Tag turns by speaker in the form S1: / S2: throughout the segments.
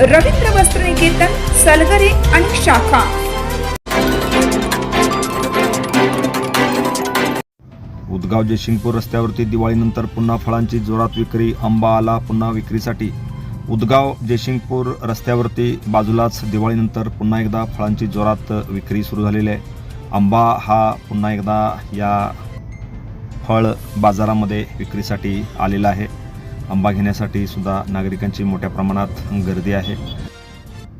S1: रवींद्र वस्त्र निकेतन सलगरे आणि शाखा.
S2: उदगाव जयसिंगपूर रस्त्यावरती दिवाळीनंतर पुन्हा फळांची जोरात विक्री आंबा आला पुन्हा विक्रीसाठी. उदगाव जयसिंगपूर रस्त्यावरती बाजूलाच दिवाळीनंतर पुन्हा एकदा फळांची जोरात विक्री सुरू झालेली आहे. आंबा हा पुन्हा एकदा या फळ बाजारामध्ये विक्रीसाठी आलेला आहे. आंबा घेण्यासाठी सुद्धा नागरिकांची मोठ्या प्रमाणात गर्दी आहे.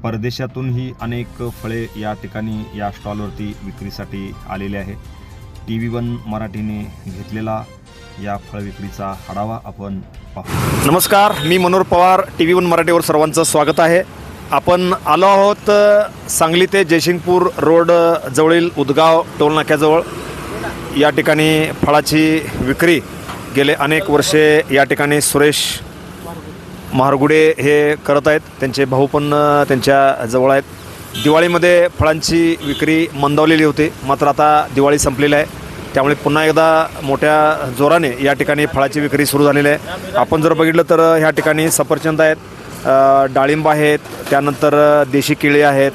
S2: परदेशातूनही अनेक फळे या ठिकाणी या स्टॉलवरती विक्रीसाठी आलेले आहे. टी व्ही वन मराठीने घेतलेला या फळ विक्रीचा आढावा आपण पाहू.
S3: नमस्कार मी Manohar Pawar T V one मराठीवर सर्वांचं स्वागत आहे. आपण आलो आहोत सांगली ते जयसिंगपूर रोड जवळील उदगाव टोलनाक्याजवळ. या ठिकाणी फळाची विक्री गेले अनेक वर्षे या ठिकाणी सुरेश महारगुडे हे करत आहेत. त्यांचे भाऊ पण त्यांच्या जवळ आहेत. दिवाळीमध्ये फळांची विक्री मंदावलेली होती. मात्र आता दिवाळी संपलेली आहे. त्यामुळे पुन्हा एकदा मोठ्या जोराने या ठिकाणी फळाची विक्री सुरू झालेली आहे. आपण जर बघितलं तर ह्या ठिकाणी सफरचंद आहेत डाळिंब आहेत त्यानंतर देशी केळी आहेत.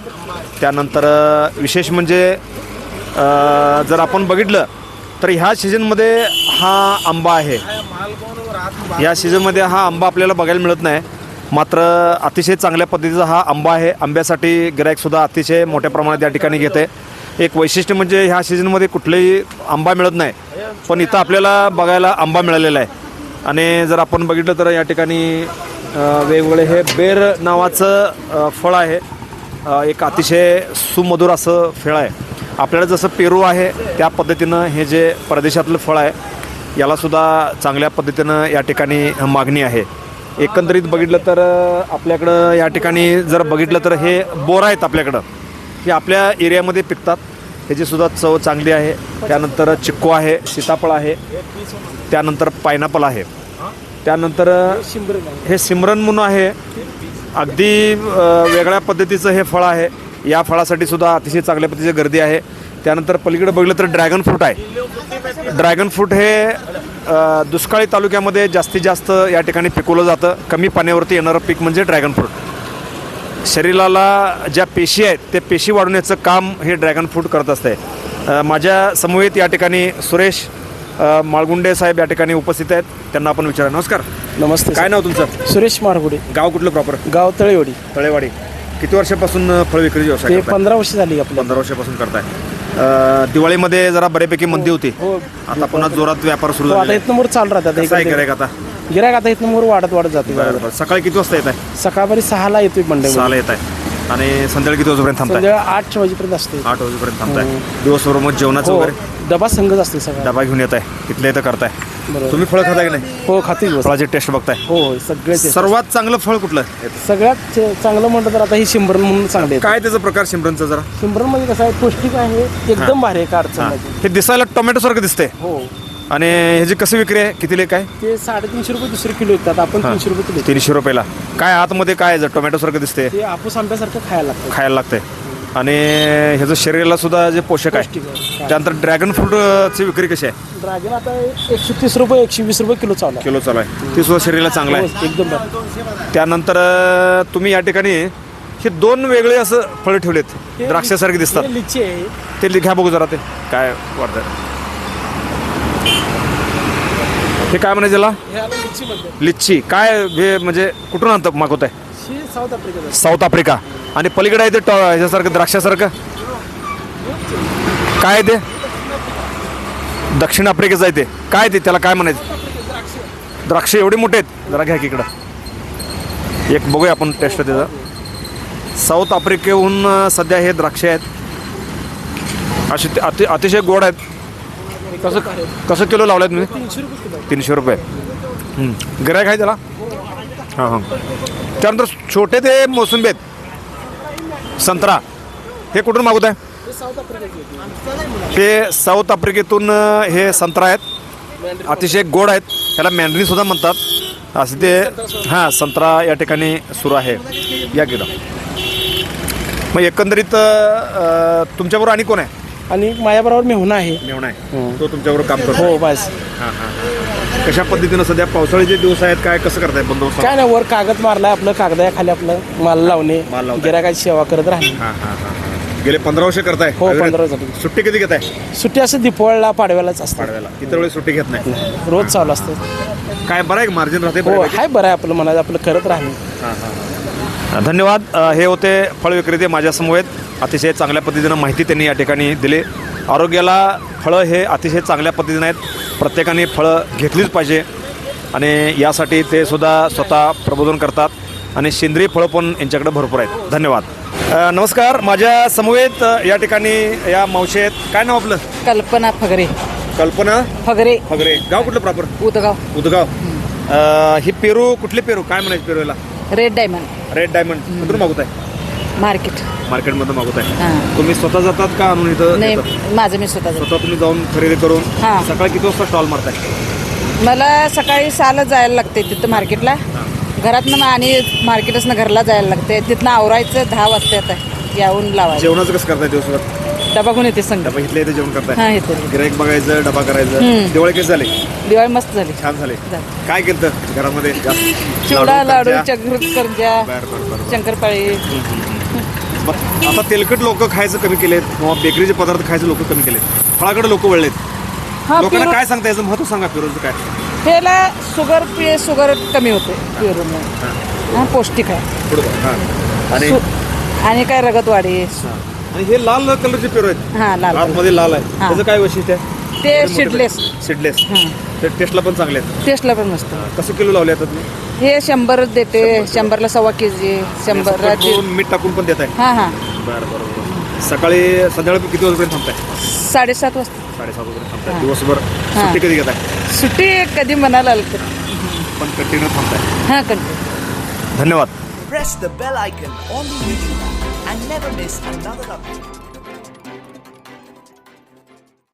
S3: त्यानंतर विशेष म्हणजे जर आपण बघितलं तर ह्या सीझनमध्ये हा आंबा आहे. या सीझनमध्ये हा आंबा आपल्याला बघायला मिळत नाही. मात्र अतिशय चांगल्या पद्धतीचा हा आंबा आहे. आंब्यासाठी गिरायकसुद्धा अतिशय मोठ्या प्रमाणात या ठिकाणी घेते. एक वैशिष्ट्य म्हणजे ह्या सीझनमध्ये कुठलेही आंबा मिळत नाही. पण इथं आपल्याला बघायला आंबा मिळालेला आहे. आणि जर आपण बघितलं तर या ठिकाणी वेगवेगळे हे बेर नावाचं फळ आहे. एक अतिशय सुमधुर असं फळ आहे. आपल्याला जसं पेरू आहे त्या पद्धतीनं हे जे परदेशातलं फळ आहे यालासुद्धा चांगल्या पद्धतीनं या ठिकाणी मागणी आहे. एकंदरीत बघितलं तर आपल्याकडं या ठिकाणी जर बघितलं तर हे बोरं आहेत आपल्याकडं. हे आपल्या एरियामध्ये पिकतात. ह्याचीसुद्धा चव चांगली आहे. त्यानंतर चिक्कू आहे सीताफळ आहे. त्यानंतर पायनॅपल आहे. त्यानंतर हे सिमरन म्हणून आहे. अगदी वेगळ्या पद्धतीचं हे फळ आहे. या फळासाठी सुद्धा अतिशय चांगल्या पद्धतीची गर्दी आहे. त्यानंतर पलीकडे बघितलं तर ड्रॅगन फ्रूट आहे. ड्रॅगन फ्रूट हे दुष्काळी तालुक्यामध्ये जास्तीत जास्त या ठिकाणी पिकवलं जातं. कमी पाण्यावरती येणारं पीक म्हणजे ड्रॅगन फ्रूट. शरीराला ज्या पेशी आहेत ते पेशी वाढवण्याचं काम हे ड्रॅगन फ्रूट करत असते. माझ्या समवेत या ठिकाणी सुरेश माळगुंडे साहेब या ठिकाणी उपस्थित आहेत. त्यांना आपण विचारा नमस्कार.
S4: नमस्ते
S3: काय नाव तुमचं?
S4: सुरेश मारगुडे
S3: गाव कुठलं प्रॉपर
S4: गाव तळेवाडी.
S3: तळेवाडी. किती वर्षापासून फळ विक्री व्यवसाय?
S4: पंधरा वर्ष झाली
S3: पंधरा वर्षापासून करताय. अ, दिवाळीमध्ये जरा बऱ्यापैकी मंदी होती.
S4: हो.
S3: आता पुन्हा जोरात व्यापार सुरू
S4: हो, आता
S3: झाला
S4: इथनं मोर चालू राहतात
S3: कसं आहे गिरायक आता?
S4: गिरायक आता इथनं मोर वाढत वाढत जाते.
S3: बरं बरं. सकाळी किती वाजता येत आहे?
S4: सकाळपारी सहाला येतोय मंडई
S3: सहाला येत आहे. आणि संध्याकाळी किती वाजेपर्यंत थांबताय?
S4: संध्याकाळी आठ वाजेपर्यंत असते
S3: आठ वाजेपर्यंत थांबताय. दिवसभर मग जेवणाचं
S4: हो.
S3: वगैरे?
S4: डबा संघच असते सगळा.
S3: डबा घेऊन येत आहे. तिथल्या इथं करताय. तुम्ही फळ खाताय की नाही?
S4: हो खाते दिवस
S3: फळाची टेस्ट बघताय.
S4: हो हो सगळे ते.
S3: सर्वात चांगलं फळ कुठलं?
S4: सगळ्यात चे- चांगलं म्हटलं तर आता ही शिंबरण म्हणून चांगले
S3: काय त्याचा प्रकार सिमरनचा जरा?
S4: शिंबरणमध्ये कसं आहे पौष्टिक आहे एकदम भारी आहे
S3: हा. हे दिसायला टोमॅटो सारखं दिसतंय.
S4: हो.
S3: आणि ह्याची कशी विक्री आहे किती लेख आहे?
S4: ते साडेतीनशे रुपये दुसरे किलो विकतात आपण
S3: हा.
S4: तीनशे रुपये किलो.
S3: तीनशे रुपयाला. काय आतमध्ये काय आहे टोमॅटो सारखं दिसते
S4: ते आपूस आंब्यासारखं खायला लागतं.
S3: खायला लागतंय. आणि ह्याचं शरीराला सुद्धा जे पोषक आहे.
S4: पौष्टिक आहे.
S3: त्यानंतर ड्रॅगन फ्रूटची विक्री कशी आहे?
S4: ड्रॅगन आता एकशे तीस रुपये एकशे वीस रुपये किलो चालू
S3: किलो चालू आहे. ती सुद्धा शरीराला चांगलं आहे.
S4: हो, एकदम बरं.
S3: त्यानंतर अं, तुम्ही या ठिकाणी हे दोन वेगळे असं फळं ठेवलेत.
S4: हे
S3: द्राक्षासारखे दिसतात.
S4: हे लिची आहे.
S3: ते लि- घ्या बघू जरा ते. काय वाटतं हे काय म्हणायचं त्याला
S4: हे आलं लिची मध्ये
S3: लिच्ची काय हे म्हणजे कुठून आणतं मागवत आहे?
S4: ही साऊथ आफ्रिकेत
S3: साऊथ आफ्रिका. आणि पलीकडे आहे ते टॉ ह्याच्यासारखं द्राक्षासारखं? काय ते? दक्षिण आफ्रिकेचं आहे ते. काय ते? त्याला काय म्हणायचं? द्राक्ष. एवढे मोठे आहेत. जरा घ्या की इकडं. एक बघूया आपण टेस्ट त्याचा. साऊथ आफ्रिकेहून सध्या हे द्राक्षे आहेत. असे ते अति अतिशय गोड आहेत. कसं कसं किलो लावलं आहेत तुम्ही?
S4: तीनशे रुपये.
S3: तीनशे रुपये गिरायक आहे त्याला? हां हां. त्यानंतर छोटे ते मोसंबी आहेत. संत्रा. हे कुठून मागवत आहे हे साऊथ आफ्रिकेतून हे संत्रा आहेत. अतिशय गोड आहेत. त्याला मॅन्ड्री सुद्धा म्हणतात. असं ते हां संत्रा या ठिकाणी सुरू आहे. या गेलं मग एकंदरीत तुमच्याबरोबर आणि कोण आहे?
S5: आणि माझ्याबरोबर मेहुणा आहे.
S3: मेवणा आहे. तो तुमच्याबरोबर काम करतो.
S5: हो बस.
S3: कशा पद्धतीनं सध्या पावसाळ्याचे दिवस आहेत काय कसं करताय बंदोबस्त?
S5: काय नाही वर कागद मारलाय आपलं कागदा खाली आपलं. माल लावणे. गिरायकाची सेवा करत राहणे.
S3: हां हां हां हां. गेले पंधरा वर्ष करताय.
S5: हो,
S3: अविरत.
S5: 15 वर्ष.
S3: सुट्टी कधी घेताय?
S5: सुट्टी असं दीपावळीला पाडव्यालाच असते.
S3: पाडव्याला. इतर वेळी सुट्टी घेत नाही.
S5: रोज चालू असतं.
S3: काय बरं आहे मार्जिन राहते
S5: हो
S3: बऱ्यापैकी?
S5: हाय बरं आहे आपलं म्हणायचं आपलं करत राहणे.
S3: हां, हां, हां. धन्यवाद. अ, हे होते फळ विक्रेते माझ्यासमोर आहेत अतिशय चांगल्या पद्धतीनं माहिती त्यांनी या ठिकाणी दिली. आरोग्याला फळं हे अतिशय चांगल्या पद्धतीनं आहेत. प्रत्येकाने फळं घेतलीच पाहिजे. आणि यासाठी ते सुद्धा स्वतः प्रबोधन करतात. आणि सेंद्रिय फळं पण यांच्याकडे भरपूर आहेत. धन्यवाद. नमस्कार. माझ्या समवेत या ठिकाणी या मावशी आहेत. काय नाव आपलं?
S4: कल्पना फगरे.
S3: कल्पना?
S4: फगरे.
S3: फगरे. गाव कुठलं प्रॉपर
S4: उदगाव.
S3: उदगाव. अ, ही पेरू कुठले पेरू? काय म्हणायचे पेरूला?
S4: रेड डायमंड
S3: रेड डायमंड कुठून मागवत आहे
S4: मार्केट
S3: मार्केटमधून मागवत आहे
S4: हां.
S3: तुम्ही स्वतः जातात का आणून इथं
S4: नाही? माझं मी स्वतः
S3: स्वतः तुम्ही जाऊन खरेदी करून
S4: हां.
S3: सकाळी किती वाजता स्टॉल मारताय?
S4: मला सकाळी सहाला जायला लागते तिथं मार्केटला घरातनं मग आणि मार्केटच घरला जायला लागते तिथनं आवरायचं दहा वाजता आता यावून लावायचं.
S3: जेवणाचं कसं करताय दिवसभर?
S4: डबा घेऊन येते संग.
S3: डबा इथल्या इथे जेवण
S4: हां
S3: करताय
S4: येते
S3: गिराईक बघायचं डबा करायचं.
S4: हम्म.
S3: दिवाळी कशी झाली?
S4: दिवाळी मस्त झाली.
S3: छान झाले.
S4: झाली.
S3: काय केलं घरामध्ये? जास्त
S4: चिवडा लाडू
S3: करंज्या?
S4: चक्र करंज्या
S3: बरं, बरं, बरं.
S4: शंकरपाळी.
S3: आता तेलकट लोक खायचं कमी केलेत किंवा बेकरीचे पदार्थ खायचे लोक कमी केलेत. फळाकडे लोक वळलेत.
S4: हा
S3: लोकांना
S4: पेरू
S3: काय सांगता याचं महत्त्व सांगा पेरूचं काय?
S4: ह्याला शुगर पे शुगर कमी होते पेरूमुळे हां पौष्टिक आहे.
S3: हां. आणि
S4: सु- आणि काय रगतवाढी
S3: हां. आणि हे लाल कलरचे पेरू आहेत.
S4: हां लाल
S3: आतमध्ये लाल आहे.
S4: हां.
S3: त्याचं काय वैशिष्ट्य आहे?
S4: ते सीडलेस
S3: सीडलेस
S4: हां.
S3: ते टेस्टला पण चांगले आहेत.
S4: टेस्टला पण मस्त.
S3: कसं किलो लावले आता तुम्ही?
S4: हे शंभर देते. शंभरला सव्वा के जी शंभर.
S3: करून मीठ टाकून पण देत आहे
S4: हां. हां
S3: बरं बरं. सकाळी संध्याकाळी किती वाजेपर्यंत थांबताय?
S4: साडेसात वाजता
S3: साडेसात वाजेपर्यंत थांबताय.
S4: हां.
S3: दिवसभर
S4: हां.
S3: सुट्टी कधी घेताय?
S4: सुट्टी कधी म्हणाला आलं तर.
S3: पण कंटिन्यू थांबताय.
S4: हां कंटिन्यू
S3: धन्यवाद.
S6: Press the bell icon on the YouTube app and never miss another update.